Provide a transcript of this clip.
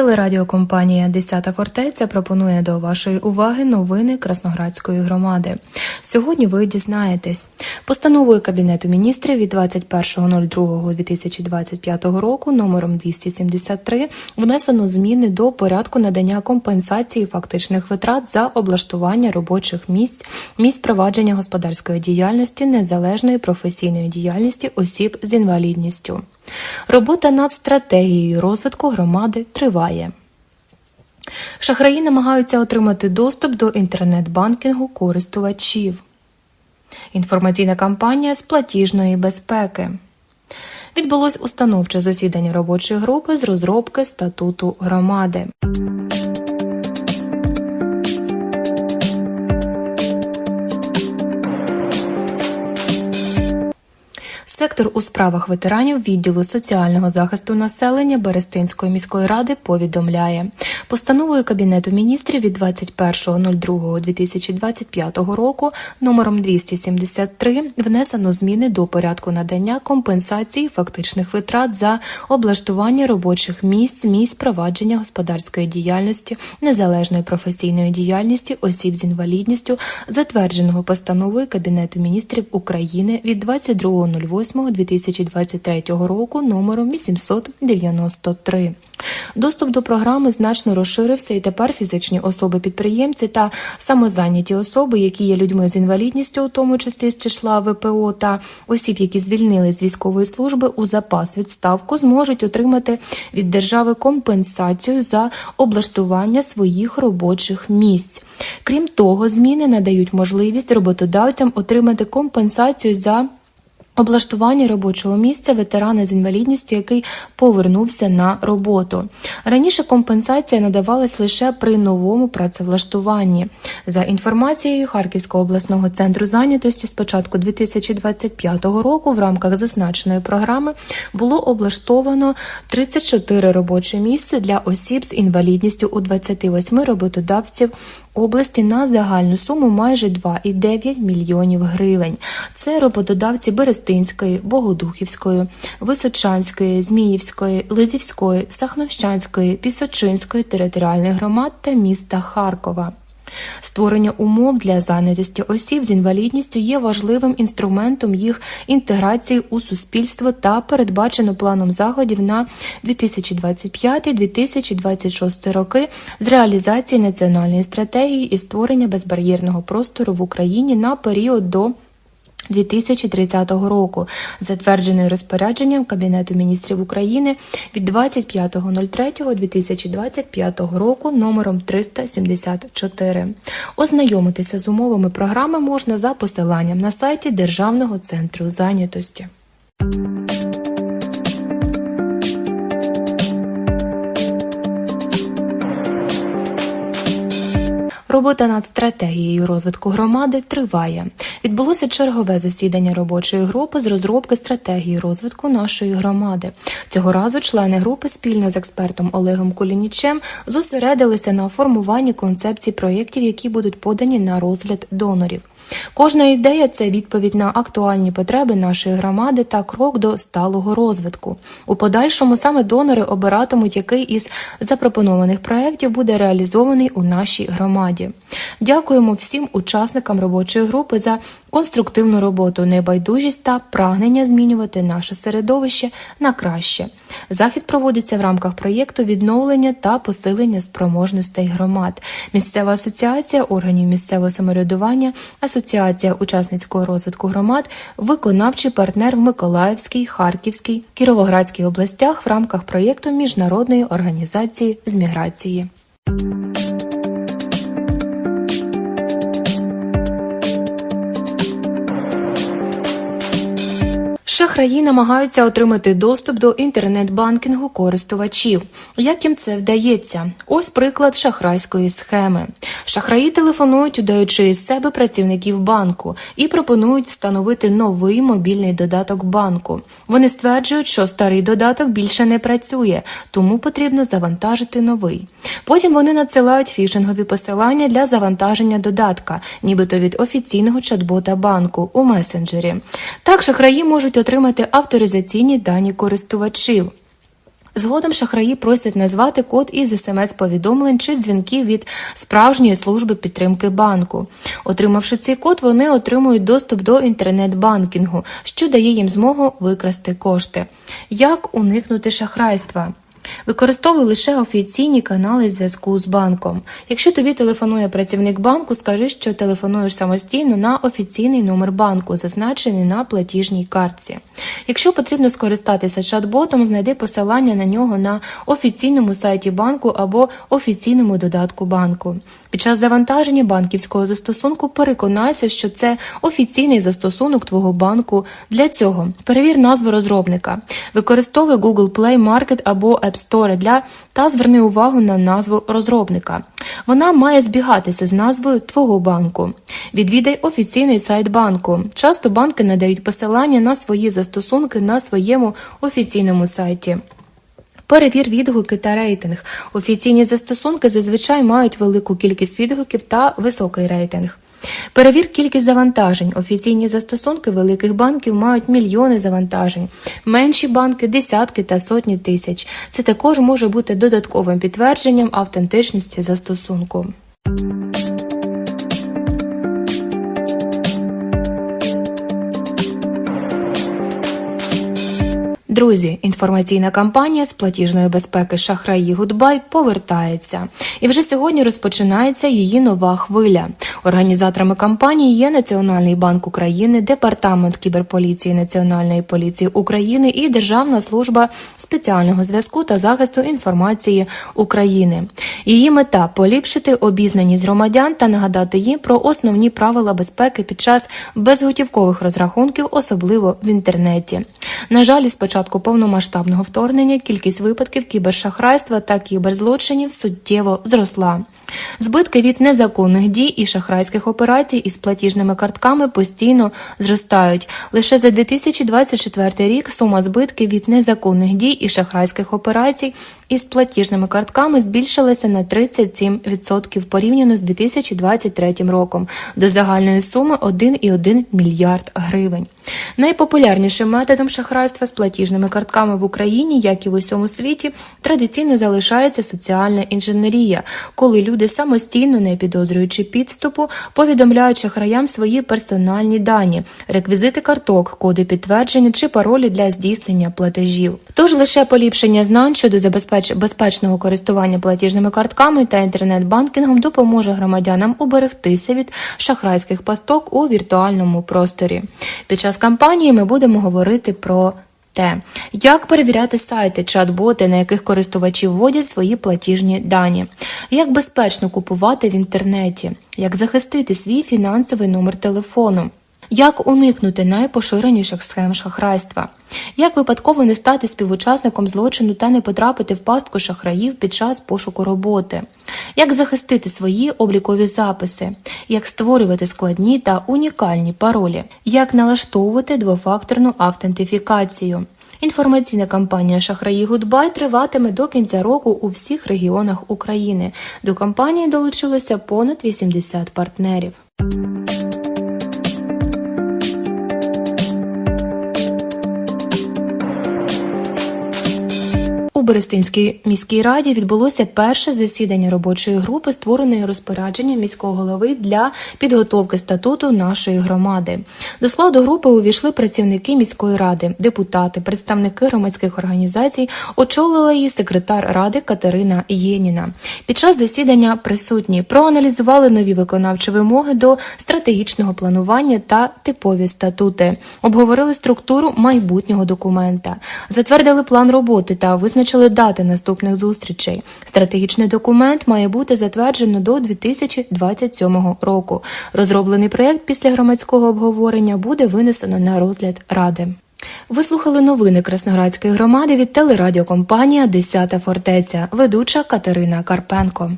Телерадіокомпанія Десята фортеця пропонує до вашої уваги новини Красноградської громади. Сьогодні ви дізнаєтесь постановою Кабінету міністрів від 21.02.2025 року номером 273 внесено зміни до порядку надання компенсації фактичних витрат за облаштування робочих місць, місць провадження господарської діяльності, незалежної професійної діяльності осіб з інвалідністю. Робота над стратегією розвитку громади триває. Шахраї намагаються отримати доступ до інтернет-банкінгу користувачів. Інформаційна кампанія з платіжної безпеки. Відбулось установче засідання робочої групи з розробки статуту громади. Сектор у справах ветеранів відділу соціального захисту населення Берестинської міської ради повідомляє. Постановою Кабінету міністрів від 21.02.2025 року номером 273 внесено зміни до порядку надання компенсації фактичних витрат за облаштування робочих місць, місць провадження господарської діяльності, незалежної професійної діяльності осіб з інвалідністю, затвердженого постановою Кабінету міністрів України від 22.08.2023 року номером 893. Доступ до програми значно розширився, і тепер фізичні особи-підприємці та самозайняті особи, які є людьми з інвалідністю, у тому числі з числа ВПО та осіб, які звільнили з військової служби у запас відставку, зможуть отримати від держави компенсацію за облаштування своїх робочих місць. Крім того, зміни надають можливість роботодавцям отримати компенсацію за Облаштування робочого місця ветерана з інвалідністю, який повернувся на роботу. Раніше компенсація надавалась лише при новому працевлаштуванні. За інформацією Харківського обласного центру зайнятості з початку 2025 року в рамках зазначеної програми було облаштовано 34 робочі місця для осіб з інвалідністю у 28 роботодавців області на загальну суму майже 2,9 мільйонів гривень. Це роботодавці Берестинської, Богодухівської, Височанської, Зміївської, Лозівської, Сахновщанської, Пісочинської територіальних громад та міста Харкова. Створення умов для зайнятості осіб з інвалідністю є важливим інструментом їх інтеграції у суспільство та передбачено планом заходів на 2025-2026 роки з реалізації національної стратегії і створення безбар'єрного простору в Україні на період до 2030 року, затверджений розпорядженням Кабінету міністрів України від 25.03.2025 року номером 374. Ознайомитися з умовами програми можна за посиланням на сайті Державного центру зайнятості. Робота над стратегією розвитку громади триває. Відбулося чергове засідання робочої групи з розробки стратегії розвитку нашої громади. Цього разу члени групи спільно з експертом Олегом Кулінічем зосередилися на формуванні концепцій проєктів, які будуть подані на розгляд донорів. Кожна ідея це відповідь на актуальні потреби нашої громади та крок до сталого розвитку. У подальшому саме донори обиратимуть, який із запропонованих проєктів буде реалізований у нашій громаді. Дякуємо всім учасникам робочої групи за конструктивну роботу, небайдужість та прагнення змінювати наше середовище на краще. Захід проводиться в рамках проєкту відновлення та посилення спроможностей громад. Місцева асоціація органів місцевого самоврядування, асоціація учасницького розвитку громад, виконавчий партнер в Миколаївській, Харківській, Кіровоградській областях в рамках проєкту міжнародної організації з міграції. Шахраї намагаються отримати доступ до інтернет-банкінгу користувачів. Як їм це вдається? Ось приклад шахрайської схеми. Шахраї телефонують, удаючи із себе працівників банку, і пропонують встановити новий мобільний додаток банку. Вони стверджують, що старий додаток більше не працює, тому потрібно завантажити новий. Потім вони надсилають фішингові посилання для завантаження додатка, нібито від офіційного чат-бота банку у месенджері. Так шахраї можуть отримати авторизаційні дані користувачів. Згодом шахраї просять назвати код із смс-повідомлень чи дзвінків від справжньої служби підтримки банку. Отримавши цей код, вони отримують доступ до інтернет-банкінгу, що дає їм змогу викрасти кошти. Як уникнути шахрайства? Використовуй лише офіційні канали зв'язку з банком. Якщо тобі телефонує працівник банку, скажи, що телефонуєш самостійно на офіційний номер банку, зазначений на платіжній картці. Якщо потрібно скористатися чат-ботом, знайди посилання на нього на офіційному сайті банку або офіційному додатку банку. Під час завантаження банківського застосунку переконайся, що це офіційний застосунок твого банку. Для цього перевір назву розробника, використовуй Google Play Market або App Store для та зверни увагу на назву розробника. Вона має збігатися з назвою твого банку. Відвідай офіційний сайт банку. Часто банки надають посилання на свої застосунки на своєму офіційному сайті. Перевір відгуки та рейтинг. Офіційні застосунки зазвичай мають велику кількість відгуків та високий рейтинг. Перевір кількість завантажень. Офіційні застосунки великих банків мають мільйони завантажень, менші банки десятки та сотні тисяч. Це також може бути додатковим підтвердженням автентичності застосунку. Друзі, інформаційна кампанія з платіжної безпеки Шахраї Гудбай повертається. І вже сьогодні розпочинається її нова хвиля. Організаторами кампанії є Національний банк України, Департамент кіберполіції Національної поліції України і Державна служба спеціального зв'язку та захисту інформації України. Її мета поліпшити обізнаність громадян та нагадати їм про основні правила безпеки під час безготівкових розрахунків, особливо в інтернеті. На жаль, із початку повномасштабного вторгнення кількість випадків кібершахрайства та кіберзлочинів суттєво зросла. Збитки від незаконних дій і шахрайських операцій із платіжними картками постійно зростають. Лише за 2024 рік сума збитків від незаконних дій і шахрайських операцій із платіжними картками збільшилася на 37% порівняно з 2023 роком до загальної суми 1,1 мільярд гривень. Найпопулярнішим методом шахрайства з платіжними картками в Україні, як і в усьому світі, традиційно залишається соціальна інженерія, коли люди самостійно, не підозрюючи підступу, повідомляють шахраям свої персональні дані, реквізити карток, коди підтвердження чи паролі для здійснення платежів. Тож лише поліпшення знань щодо забезпеч... безпечного користування платіжними картками та інтернет-банкінгом допоможе громадянам уберегтися від шахрайських пасток у віртуальному просторі. Під час кампанії ми будемо говорити про те, як перевіряти сайти, чат-боти, на яких користувачі вводять свої платіжні дані, як безпечно купувати в інтернеті, як захистити свій фінансовий номер телефону. Як уникнути найпоширеніших схем шахрайства? Як випадково не стати співучасником злочину та не потрапити в пастку шахраїв під час пошуку роботи? Як захистити свої облікові записи? Як створювати складні та унікальні паролі? Як налаштовувати двофакторну автентифікацію? Інформаційна кампанія Шахраї Гудбай триватиме до кінця року у всіх регіонах України. До кампанії долучилося понад 80 партнерів. У Берестинській міській раді відбулося перше засідання робочої групи, створеної розпорядженням міського голови для підготовки статуту нашої громади. До складу групи увійшли працівники міської ради, депутати, представники громадських організацій, очолила її секретар ради Катерина Єніна. Під час засідання присутні проаналізували нові виконавчі вимоги до стратегічного планування та типові статути, обговорили структуру майбутнього документа, затвердили план роботи та визначили дати наступних зустрічей. Стратегічний документ має бути затверджено до 2027 року. Розроблений проєкт після громадського обговорення буде винесено на розгляд ради. Ви слухали новини Красноградської громади від телерадіокомпанія Десята фортеця, ведуча Катерина Карпенко.